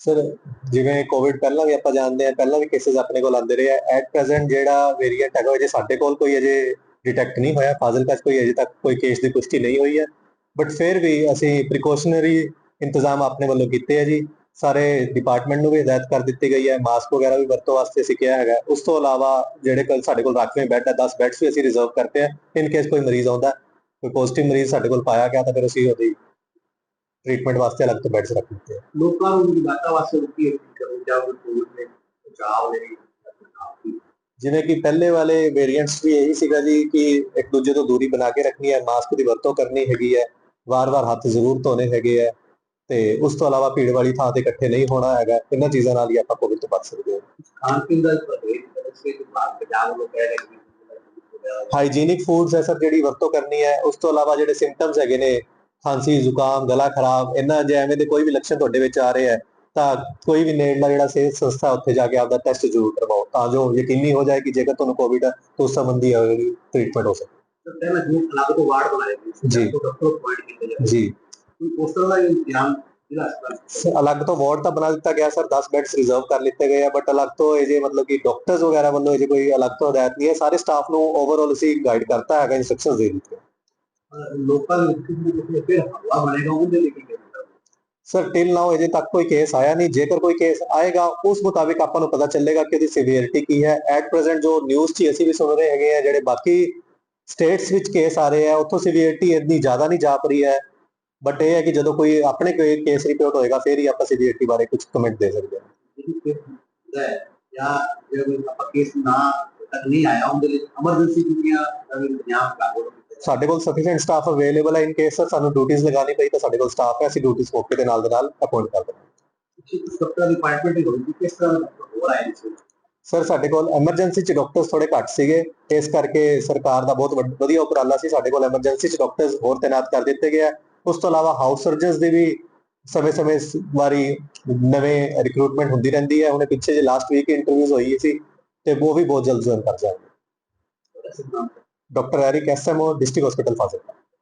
Sir, ਜਿਵੇਂ Covid ਪਹਿਲਾਂ ਵੀ ਆਪਾਂ ਜਾਣਦੇ ਆ ਪਹਿਲਾਂ ਵੀ ਕੇਸਿਸ ਆਪਣੇ ਕੋਲ ਆਉਂਦੇ ਰਹੇ ਆ। ਐਟ ਪ੍ਰੈਜ਼ੈਂਟ ਜਿਹੜਾ ਵੇਰੀਐਂਟ ਹੈਗਾ, ਉਹ ਅਜੇ ਸਾਡੇ ਕੋਲ ਕੋਈ ਅਜੇ ਡਿਟੈਕਟ ਨਹੀਂ ਹੋਇਆ। ਫਾਜ਼ਿਲਕਾ 'ਚ ਕੋਈ ਅਜੇ ਤੱਕ ਕੋਈ ਕੇਸ ਦੀ ਪੁਸ਼ਟੀ ਨਹੀਂ ਹੋਈ ਹੈ। ਬਟ ਫਿਰ ਵੀ ਅਸੀਂ ਪ੍ਰੀਕਾਸ਼ਨਰੀ ਇੰਤਜ਼ਾਮ ਆਪਣੇ ਵੱਲੋਂ ਕੀਤੇ ਆ ਜੀ। ਸਾਰੇ ਡਿਪਾਰਟਮੈਂਟ ਨੂੰ ਵੀ ਹਦਾਇਤ ਕਰ ਦਿੱਤੀ ਗਈ ਹੈ। ਮਾਸਕ ਵਗੈਰਾ ਵੀ ਵਰਤੋਂ ਵਾਸਤੇ ਅਸੀਂ ਕਿਹਾ ਹੈਗਾ। ਉਸ ਤੋਂ ਇਲਾਵਾ ਜਿਹੜੇ ਕੱਲ ਸਾਡੇ ਕੋਲ ਰਾਖਵੇਂ ਬੈੱਡ ਹੈ 10 ਬੈੱਡਸ ਵੀ ਅਸੀਂ ਰਿਜ਼ਰਵ ਕਰਤੇ ਆ। ਇਨ ਕੇਸ ਕੋਈ ਮਰੀਜ਼ ਆਉਂਦਾ, ਕੋਈ ਪੋਜ਼ਿਟਿਵ ਮਰੀਜ਼ ਸਾਡੇ ਕੋਲ ਪਾਇਆ ਗਿਆ ਤਾਂ ਫਿਰ ਅਸੀਂ ਉਹਦੀ ਟ੍ਰੀਟਮੈਂਟ ਵਾਸਤੇ ਅਲੱਗ ਤੋਂ ਬੈੱਡਸ ਰੱਖ ਦਿੱਤੇ ਲੋਕਾਂ ਨੂੰ ਇਲਾਕਾ ਵਾਸਤੇ ਕੀ ਅਪੀਲ ਕਰਨੀ ਚਾਹੋਗੇ ਕੋਵਿਡ ਦੇ ਬਚਾਅ ਲਈ ਜਿਵੇਂ ਕਿ ਪਹਿਲੇ ਵਾਲੇ ਵੇਰੀਐਂਟਸ ਵੀ ਇਹੀ ਸੀਗਾ ਜੀ ਕਿ ਇੱਕ ਦੂਜੇ ਤੋਂ ਦੂਰੀ ਬਣਾ ਕੇ ਰੱਖਣੀ ਹੈ ਮਾਸਕ ਦੀ ਵਰਤੋਂ ਕਰਨੀ ਹੈਗੀ ਹੈ ਵਾਰ-ਵਾਰ ਹੱਥ ਜ਼ਰੂਰ ਧੋਣੇ ਹੈਗੇ ਹੈ ਤੇ ਉਸ ਤੋਂ ਇਲਾਵਾ ਭੀੜ ਵਾਲੀ ਥਾਂ ਤੇ ਇਕੱਠੇ ਨਹੀਂ ਹੋਣਾ ਹੈਗਾ ਇਹਨਾਂ ਚੀਜ਼ਾਂ ਨਾਲ ਹੀ ਆਪਾਂ ਕੋਵਿਡ ਤੋਂ ਬਚ ਸਕਦੇ ਹਾਂ। ਖਾਣ ਪੀਣ ਦਾ ਬਾਤ ਕਿ ਹਾਈਜੀਨਿਕ ਫੂਡਸ ਹੈ ਸਰ ਜਿਹੜੀ ਵਰਤੋਂ ਕਰਨੀ ਹੈ ਉਸ ਤੋਂ ਇਲਾਵਾ ਜਿਹੜੇ ਸਿੰਪਟਮਸ ਹੈਗੇ ਨੇ ਖਾਂਸੀ ਜ਼ੁਕਾਮ ਗਲਾ ਖਰਾਬ ਇਹਨਾਂ ਜੇ ਐਵੇਂ ਦੇ ਕੋਈ ਵੀ ਲੱਛਣ ਤੁਹਾਡੇ ਵਿੱਚ ਆ ਰਹੇ ਹੈ ਤਾਂ ਕੋਈ ਵੀ ਨੇੜਲਾ ਜਿਹੜਾ ਸਿਹਤ ਸੰਸਥਾ ਉੱਥੇ ਜਾ ਕੇ ਆਪਦਾ ਟੈਸਟ ਜ਼ਰੂਰ ਕਰਵਾਓ ਤਾਂ ਜੋ ਯਕੀਨੀ ਹੋ ਜਾਏ ਕਿ ਜੇਕਰ ਤੁਹਾਨੂੰ ਕੋਵਿਡ ਹੈ ਤਾਂ ਉਸ ਸੰਬੰਧੀ ਟ੍ਰੀਟਮੈਂਟ ਹੋ ਸਕੇ। ਜੀ। ਜੀ। ਅਲੱਗ ਤੋਂ ਵਾਰਡ ਤਾਂ ਬਣਾ ਦਿੱਤਾ ਗਿਆ ਸਰ 10 ਬੈੱਡਸ ਰਿਜ਼ਰਵ ਕਰ ਲਿੱਤੇ ਗਏ ਆ ਬਟ ਅਲੱਗ ਤੋਂ ਇਹ ਜੇ ਮਤਲਬ ਕਿ ਡਾਕਟਰਸ ਵਗੈਰਾ ਵੱਲੋਂ ਇਹ ਜੇ ਕੋਈ ਅਲੱਗ ਤੋਂ ਹਦਾਇਤ ਨਹੀਂ ਹੈ ਸਾਰੇ ਸਟਾਫ ਨੂੰ ਓਵਰਆਲ ਅਸੀਂ ਗਾਈਡ ਕਰਤਾ ਹੈਗਾ ਇਨਸਟਰਕਸ਼ਨਸ ਦੇ ਦਿੱਤੇ। ਅਹ ਲੋਕਾਂ ਨੂੰ ਕਿਸੇ ਨਾ ਕਿਸੇ ਫਿਰ ਹਵਾ ਬਣੇਗਾ ਉਹਦੇ ਲਈ ਕੀ ਕਰਨਾ ਸਰ ਟਿਲ ਨਾਓ ਅਜੇ ਤੱਕ ਕੋਈ ਕੇਸ ਆਇਆ ਨਹੀਂ ਜੇਕਰ ਕੋਈ ਕੇਸ ਆਏਗਾ ਉਸ ਮੁਤਾਬਿਕ ਆਪਾਂ ਨੂੰ ਪਤਾ ਚੱਲੇਗਾ ਕਿ ਉਹਦੀ ਸਿਵੀਅਰਿਟੀ ਕੀ ਹੈ ਐਟ ਪ੍ਰੈਜ਼ੈਂਟ ਜੋ ਨਿਊਜ਼ 'ਚ ਅਸੀਂ ਵੀ ਸੁਣ ਰਹੇ ਹੈਗੇ ਆ ਜਿਹੜੇ ਬਾਕੀ ਸਟੇਟਸ ਵਿੱਚ ਕੇਸ ਆ ਰਹੇ ਆ ਉੱਥੋਂ ਸਿਵੀਅਰਿਟੀ ਇੰਨੀ ਜ਼ਿਆਦਾ ਨਹੀਂ ਜਾਪ ਰਹੀ ਹੈ ਬਟ ਇਹ ਹੈ ਕਿ ਜਦੋਂ ਕੋਈ ਆਪਣੇ ਕੋਈ ਕੇਸ ਰਿਪੋਰਟ ਹੋਏਗਾ ਫਿਰ ਹੀ ਆਪਾਂ ਸਿਵੀਅਰਿਟੀ ਬਾਰੇ ਕੁਝ ਕਮੈਂਟ ਦੇ ਸਕਦੇ ਹਾਂ ਜਿਹੜੀ ਕੇਸ ਹੁੰਦਾ ਹੈ ਜਾਂ ਜੇ ਕੋਈ ਆਪਾਂ ਕੇਸ ਨਾ ਤੱਕ ਨਹੀਂ ਆਇਆ ਉਹਦੇ ਲਈ ਐਮਰਜੈਂਸੀ ਦੁਨੀਆ ਦਾ ਵੀ ਇੰਤਜ਼ਾਮ ਕਰ ਲਓ ਸਾਡੇ ਕੋਲ ਸਫੀਸ਼ੀਐਂਟ ਸਟਾਫ ਅਵੇਲੇਬਲ ਹੈ ਇਨ ਕੇਸ ਸਰ ਸਾਨੂੰ ਡਿਊਟੀਆਂ ਲਗਾਉਣੀ ਪਈ ਤਾਂ ਸਾਡੇ ਕੋਲ ਸਟਾਫ ਹੈ ਅਸੀਂ ਡਿਊਟੀਆਂ ਮੌਕੇ ਦੇ ਨਾਲ ਦੇ ਨਾਲ ਅਪਾਇੰਟ ਕਰ ਦਿੰਦੇ ਇੱਕ ਸਪਤਾਹ ਦੀ ਅਪਾਇੰਟਮੈਂਟ ਹੀ ਹੋਈ ਕਿਸ ਤਰ੍ਹਾਂ ਹੋ ਆਇਆ ਇਸ ਵਿੱਚ ਸਰ ਸਾਡੇ ਕੋਲ ਐਮਰਜੈਂਸੀ ਚ ਡਾਕਟਰਸ ਥੋੜੇ ਘੱਟ ਸੀਗੇ ਇਸ ਕਰਕੇ ਸਰਕਾਰ ਦਾ ਬਹੁਤ ਵਧੀਆ ਉਪਰਾਲਾ ਸੀ ਸਾਡੇ ਕੋਲ ਐਮਰਜੈਂਸੀ ਚ ਡਾਕਟਰਸ ਹੋਰ ਤਾਇਨਾਤ ਕਰ ਦਿੱਤੇ ਗਏ ਉਸ ਤੋਂ ਇਲਾਵਾ ਹਾਊਸ ਸਰਜਨਸ ਦੀ ਵੀ ਸਮੇਂ-ਸਮੇਂ ਸ- ਵਾਰੀ ਨਵੇਂ ਰਿਕਰੂਟਮੈਂਟ ਹੁੰਦੀ ਰਹਿੰਦੀ ਹੈ ਉਹਨੇ ਪਿੱਛੇ ਜੇ ਲਾਸਟ ਵੀਕ ਇੰਟਰਵਿਊਜ਼ ਹੋਈ ਸੀ ਤੇ ਉਹ ਵੀ ਬਹੁਤ ਜਲਦ ਜੁਆਇਨ ਕਰ ਜਾਣਗੇ। ਤੁਹਾਡਾ ਸਿਧਾਂਤ doctor Eric SMO district hospital Fazilka